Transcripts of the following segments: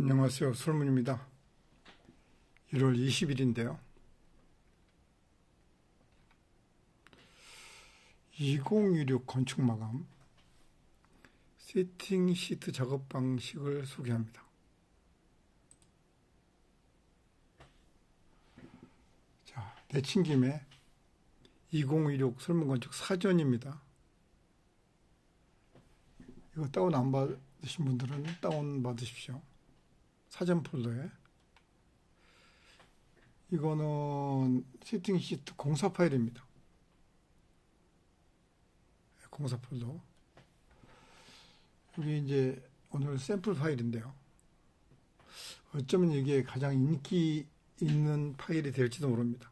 안녕하세요. 솔문입니다. 1월 20일인데요. 2016 건축 마감 세팅 시트 작업 방식을 소개합니다. 자, 내친 김에 2016 설문 건축 사전입니다. 이거 다운 안 받으신 분들은 다운 받으십시오. 사전 폴더에 이거는 세팅 시트 공사 파일입니다. 공사 폴더 여기 이제 오늘 샘플 파일인데요. 어쩌면 이게 가장 인기 있는 파일이 될지도 모릅니다.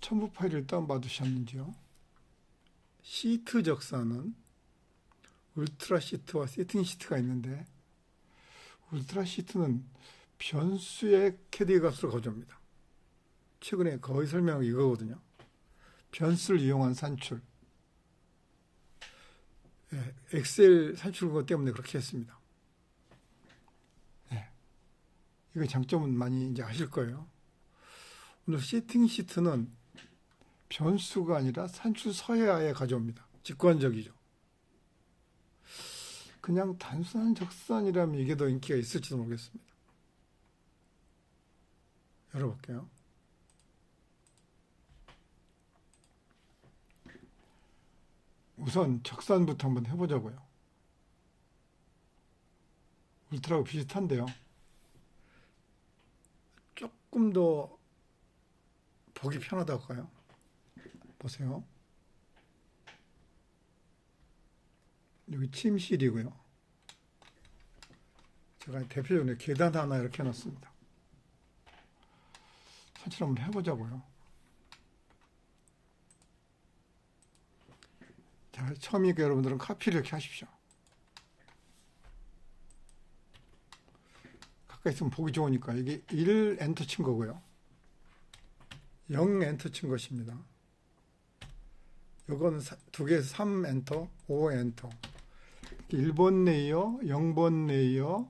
첨부 파일을 다운받으셨는지요? 시트 적사는 울트라 시트와 세팅 시트가 있는데 울트라 시트는 변수의 캐디 값으로 가져옵니다. 최근에 거의 설명한 이거거든요. 변수를 이용한 산출. 예, 엑셀 산출 것 때문에 그렇게 했습니다. 예, 이거 장점은 많이 이제 아실 거예요. 오늘 세팅 시트는 변수가 아니라 산출 서해아에 가져옵니다. 직관적이죠. 그냥 단순한 적산이라면 이게 더 인기가 있을지도 모르겠습니다. 열어볼게요. 우선 적산부터 한번 해보자고요. 울트라하고 비슷한데요. 조금 더 보기 편하다고 할까요? 보세요. 여기 침실이고요. 제가 대표적으로 계단 하나 이렇게 해놨습니다. 설치 한번 해보자고요. 자, 처음이니까 여러분들은 카피를 이렇게 하십시오. 가까이 있으면 보기 좋으니까 이게 1 엔터 친 거고요. 0 엔터 친 것입니다. 요거는 두 개에서 3 엔터, 5 엔터. 1번 레이어, 0번 레이어,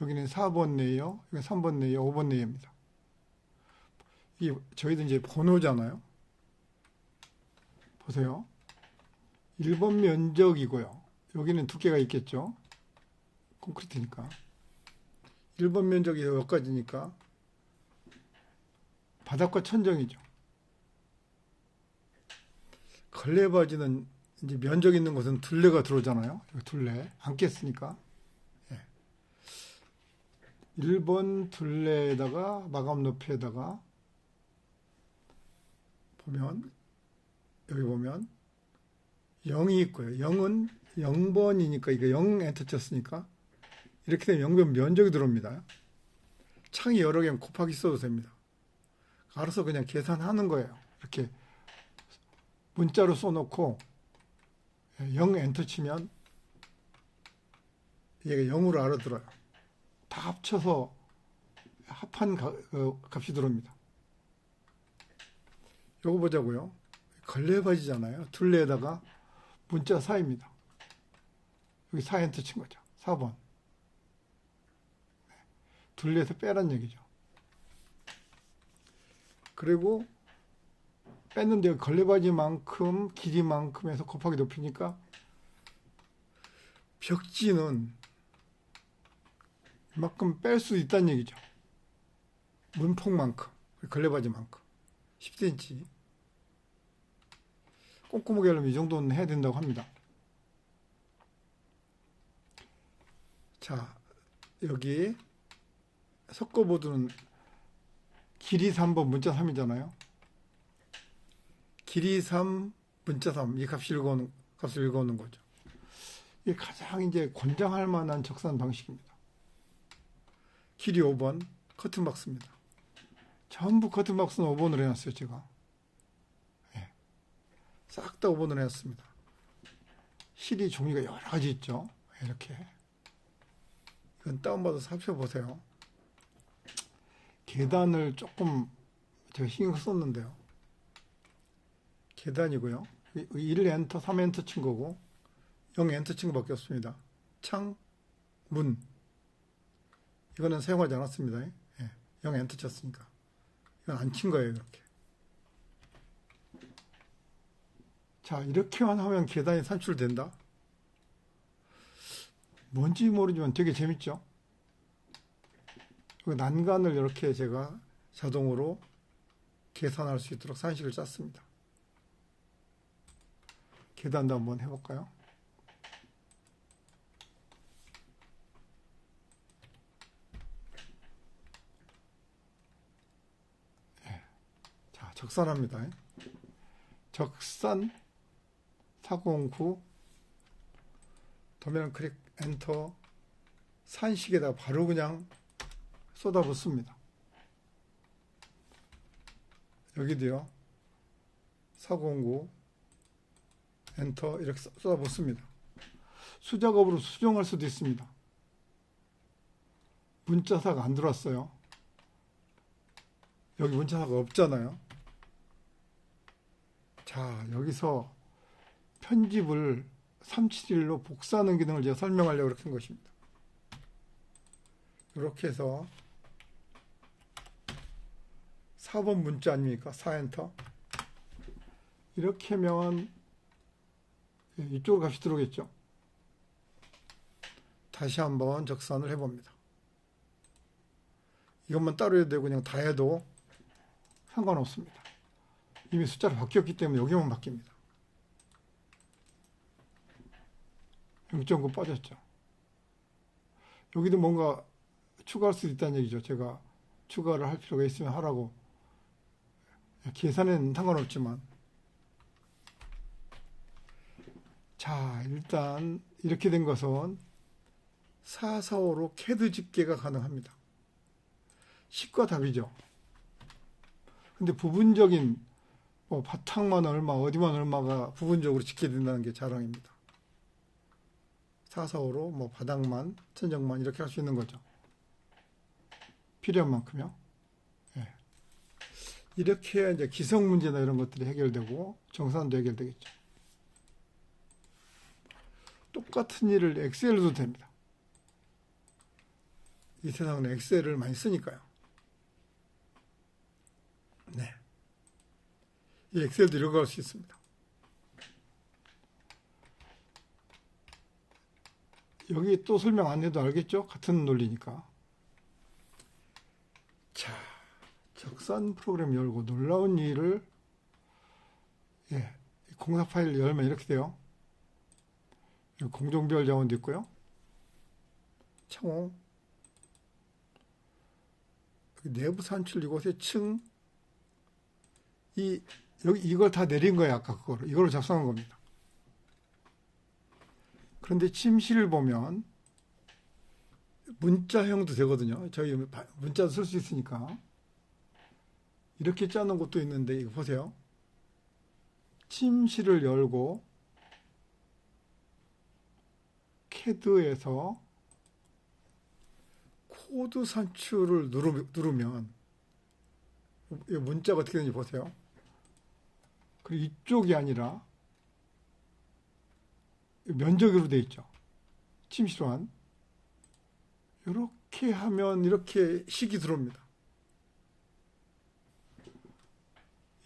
여기는 4번 레이어, 여기 3번 레이어, 5번 레이어입니다. 이 저희도 이제 번호잖아요. 보세요. 1번 면적이고요. 여기는 두께가 있겠죠. 콘크리트니까. 1번 면적이 여기까지니까 바닥과 천정이죠. 걸레바지는 이제 면적 있는 곳은 둘레가 들어오잖아요. 둘레. 안 깼으니까. 예. 1번 둘레에다가 마감 높이에다가 보면 여기 보면 0이 있고요. 0은 0번이니까 이거 0 엔터 쳤으니까 이렇게 되면 0번 면적이 들어옵니다. 창이 여러 개면 곱하기 써도 됩니다. 알아서 그냥 계산하는 거예요. 이렇게 문자로 써놓고 0 엔터 치면 얘가 0으로 알아들어요. 다 합쳐서 합한 그 값이 들어옵니다. 요거 보자고요. 걸레바지잖아요. 둘레에다가 문자 4입니다. 여기 4 엔터 친 거죠. 4번. 둘레에서 빼란 얘기죠. 그리고 뺐는데 걸레바지만큼 길이만큼 해서 곱하기 높이니까 벽지는 이만큼 뺄 수 있다는 얘기죠. 문폭만큼, 걸레바지만큼 10cm 꼼꼼하게 하려면 이 정도는 해야 된다고 합니다. 자, 여기 석고보드는 길이 3번 문자 3이잖아요. 길이 3 문자 3 이 값을 읽어오는 값을 읽어오는 거죠. 이게 가장 이제 권장할 만한 적산 방식입니다. 길이 5번 커튼 박스입니다. 전부 커튼 박스는 5번으로 해놨어요, 제가. 싹다 5번을 했습니다. 실이 종류가 여러 가지 있죠. 이렇게. 이건 다운받아서 살펴보세요. 계단을 조금 제가 신경 썼는데요. 계단이고요. 1 엔터, 3 엔터 친 거고 0 엔터 친 거밖에 없습니다. 창 문. 이거는 사용하지 않았습니다. 예, 0 엔터 쳤으니까. 이건 안 친 거예요, 이렇게. 자, 이렇게만 하면 계단이 산출된다? 뭔지 모르지만 되게 재밌죠? 그 난간을 이렇게 제가 자동으로 계산할 수 있도록 산식을 짰습니다. 계단도 한번 해볼까요? 예. 자, 적산합니다. 적산 409 도면 클릭 엔터 산식에다 바로 그냥 쏟아붓습니다. 여기도요. 409 엔터 이렇게 쏟아붓습니다. 수작업으로 수정할 수도 있습니다. 문자사가 안 들어왔어요. 여기 문자사가 없잖아요. 자, 여기서 편집을 371로 복사하는 기능을 제가 설명하려고 그렇게 한 것입니다. 이렇게 해서 4번 문자 아닙니까? 4엔터. 이렇게 하면 이쪽으로 값이 들어오겠죠. 다시 한번 적산을 해봅니다. 이것만 따로 해도 되고 그냥 다 해도 상관없습니다. 이미 숫자로 바뀌었기 때문에 여기만 바뀝니다. 0.9 빠졌죠. 여기도 뭔가 추가할 수 있다는 얘기죠. 제가 추가를 할 필요가 있으면 하라고. 계산에는 상관없지만. 자, 일단 이렇게 된 것은 445로 캐드 집계가 가능합니다. 10과 답이죠. 근데 부분적인 뭐 바탕만 얼마, 어디만 얼마가 부분적으로 집계된다는 게 자랑입니다. 445로 뭐 바닥만, 천정만 이렇게 할 수 있는 거죠. 필요한 만큼요. 예. 이렇게 이제 기성 문제나 이런 것들이 해결되고 정산도 해결되겠죠. 똑같은 일을 엑셀로도 됩니다. 이 세상은 엑셀을 많이 쓰니까요. 네. 이 엑셀도 거할수 있습니다. 여기 또 설명 안 해도 알겠죠? 같은 논리니까. 자, 적산 프로그램 열고 놀라운 일을 예, 공사 파일 열면 이렇게 돼요. 공종별 자원도 있고요. 창호 내부 산출 이곳에 층, 이, 여기, 이걸 다 내린 거예요, 아까 그거를. 이걸로 작성한 겁니다. 그런데 침실을 보면, 문자형도 되거든요. 저희 문자도 쓸 수 있으니까. 이렇게 짜는 것도 있는데, 이거 보세요. 침실을 열고, 캐드에서 코드 산출을 누르면 문자가 어떻게 되는지 보세요. 그리고 이쪽이 아니라 면적으로 되어 있죠. 침실환. 이렇게 하면 이렇게 식이 들어옵니다.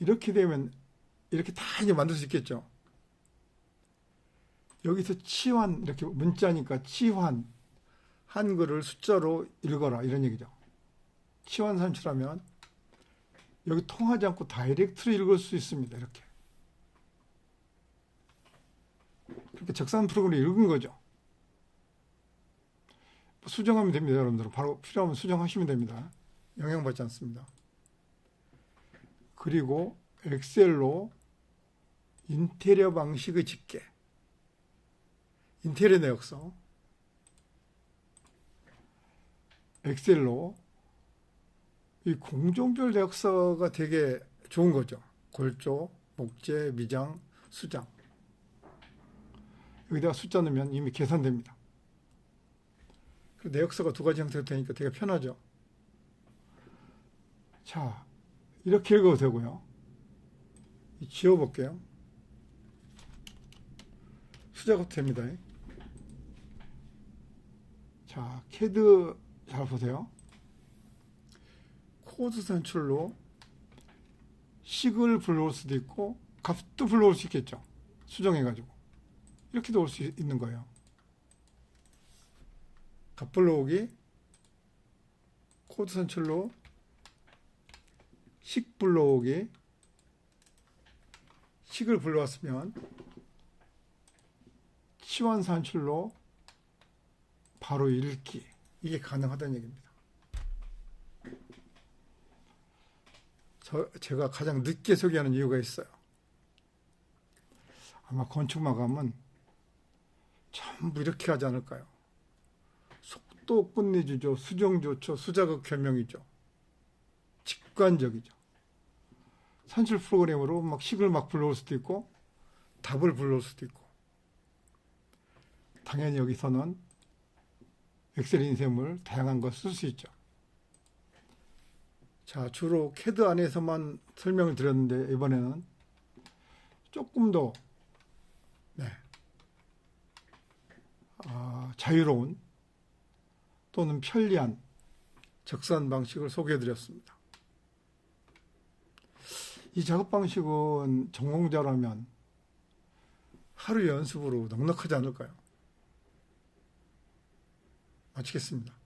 이렇게 되면 이렇게 다 이제 만들 수 있겠죠. 여기서 치환 이렇게 문자니까 치환 한글을 숫자로 읽어라 이런 얘기죠. 치환 산출하면 여기 통하지 않고 다이렉트로 읽을 수 있습니다. 이렇게. 그렇게 적산 프로그램을 읽은 거죠. 수정하면 됩니다. 여러분들 바로 필요하면 수정하시면 됩니다. 영향받지 않습니다. 그리고 엑셀로 인테리어 방식의 집계 인테리어 내역서 엑셀로 이 공종별 내역서가 되게 좋은 거죠. 골조, 목재, 미장, 수장. 여기다가 숫자 넣으면 이미 계산됩니다. 그 내역서가 두 가지 형태로 되니까 되게 편하죠. 자, 이렇게 읽어도 되고요. 지워볼게요. 수작업 됩니다. 자, 캐드 잘 보세요. 코드 산출로 식을 불러올 수도 있고 값도 불러올 수 있겠죠. 수정해가지고. 이렇게도 올 수 있는 거예요. 값 불러오기, 코드 산출로 식 불러오기, 식을 불러왔으면 시원 산출로 바로 읽기 이게 가능하다는 얘기입니다. 저, 제가 가장 늦게 소개하는 이유가 있어요. 아마 건축 마감은 전부 이렇게 하지 않을까요? 속도 끝내주죠. 수정 좋죠. 수작업 겸명이죠. 직관적이죠. 산출 프로그램으로 막 식을 막 불러올 수도 있고 답을 불러올 수도 있고 당연히 여기서는 엑셀 인쇄물 다양한 거 쓸 수 있죠. 자, 주로 캐드 안에서만 설명을 드렸는데 이번에는 조금 더 네, 아, 자유로운 또는 편리한 적산 방식을 소개해 드렸습니다. 이 작업 방식은 전공자라면 하루 연습으로 넉넉하지 않을까요? 마치겠습니다.